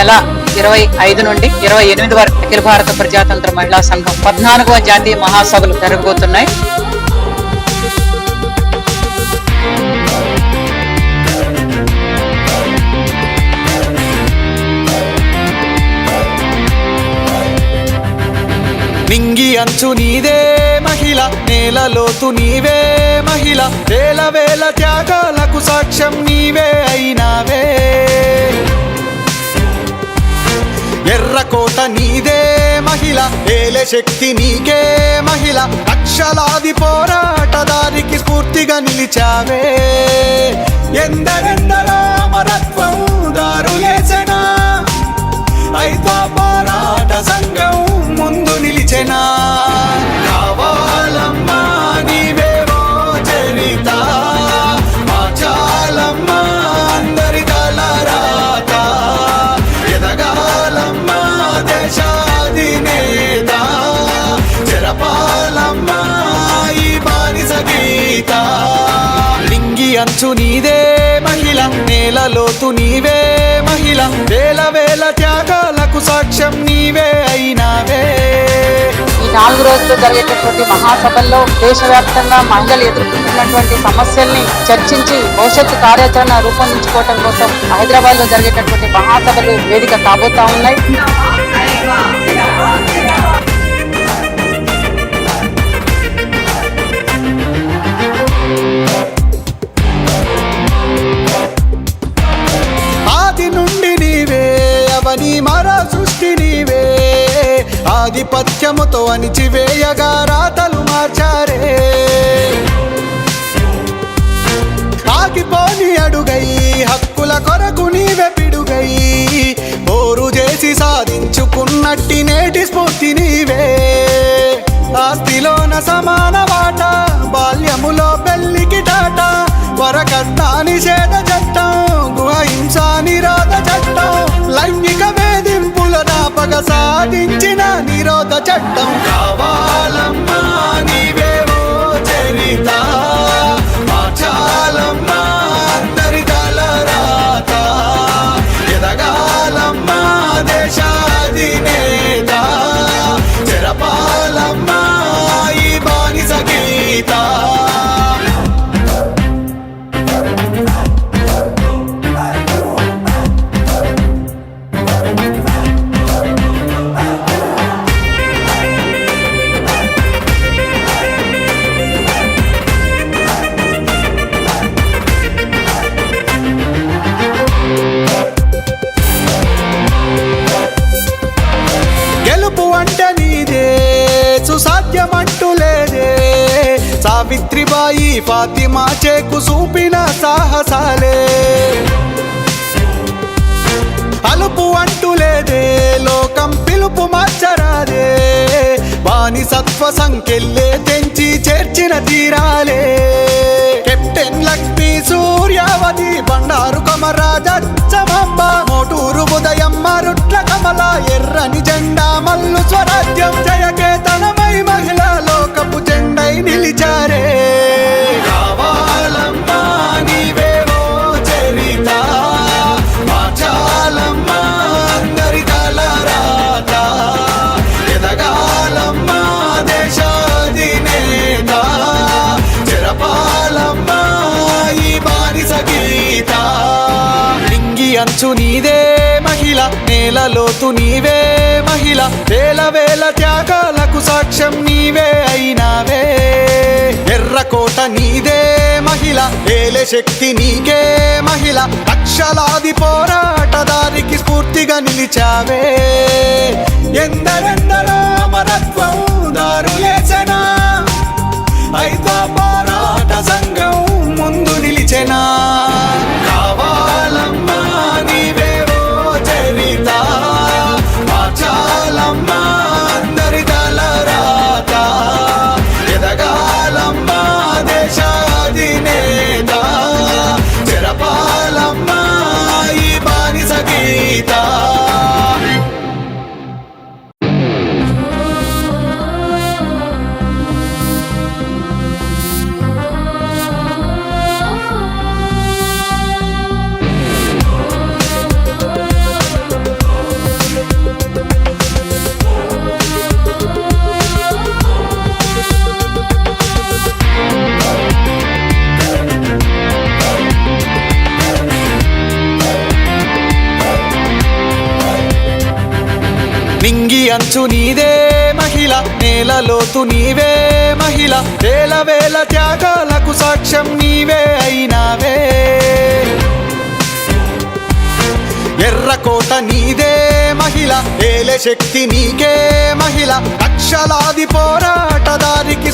నెల ఇరవై ఐదు నుండి ఇరవై ఎనిమిది వరకు అఖిల భారత ప్రజాతంత్ర మహిళా సంఘం పద్నాలుగవ జాతీయ మహాసభలు జరగబోతున్నాయి. మింగి అంచు నీదే మహిళ నేలలోతు నీవే మహిళ వేల వేల త్యాగాలకు సాక్ష్యం నీవే అయినావే. ఎర్రకోట నీదే మహిళ. ఏలే శక్తి నీకే మహిళ. లక్షలాది పోరాటదారికి స్ఫూర్తిగా నిలిచావే. ఎందరెందరో అమరత్వం దారులేసనా అయితే పోరాట సంఘం ముందు నిలిచెనా. గీత లింగి అంచు నీదే మహిళ నేలలోతు నీవే మహిళ వేల వేల త్యాగాలకు సాక్ష్యం నీవే అయినావే. ఈ నాలుగు రోజులు జరిగేటటువంటి మహాసభల్లో దేశవ్యాప్తంగా మహిళలు ఎదుర్కొంటున్నటువంటి సమస్యల్ని చర్చించి భవిష్యత్తు కార్యాచరణ రూపొందించుకోవటం కోసం హైదరాబాద్లో జరిగేటటువంటి మహాసభలు వేదిక కాబోతా ఉన్నాయి. ఆధిపత్యముతో అణిచివేయగా రాతలు మార్చారే. ఆగిపోని అడుగై హక్కుల కొరకు నీవే పిడుగై. బోరు చేసి సాధించుకున్నట్టి నేటి స్ఫూర్తి నీవే. ఆస్తిలోన సమాన వాట బాల్యములో పెళ్ళికి టాట వరకట్న నిషేధ చట్టం గుహ హింసా నిరోధ చట్టం లైంగిక వేధింపుల నాపక సాధించిన నిరోధ చట్టం. కావాలమ్మా నీవేవో చరిత. మార్చాలమ్మా అందరి తలరాత. ఎదగాలమ్మా దేశ అంటే నీదే సుసాధ్యమంటూ లేదే. సావిత్రిబాయి ఫాతిమా చేకు చూపిన సాహసాలే. అలుపు అంటూ లేదే లోకం పిలుపు మార్చరాదే వాణి సత్వ సంఖ్యల్లే తెంచి చేర్చిన తీరాలే. కెప్టెన్ లక్ష్మి సూర్యావతి బండారు కమరాజ చమంబ మోటూరు ఉదయం మరుట్ల కమల ఎర్రని అంచు నీదే మహిళ నేలలోతు నీవే మహిళ. వేల వేల త్యాగాలకు సాక్ష్యం నీవే అయినావే. ఎర్రకోట నీదే మహిళ వేలే శక్తి నీకే మహిళ. లక్షలాది పోరాటదారికి స్ఫూర్తిగా నిలిచావే. ఎందరెందరో అమరత్వం నింగి అంచు నీదే మహిళ నేల లోతు నీవే మహిళ. వేల వేల త్యాగాలకు సాక్ష్యం నీవే అయినావే. ఎర్రకోట నీదే మహిళ ఏలే శక్తి నీకే మహిళ. లక్షలాది పోరాటదారికి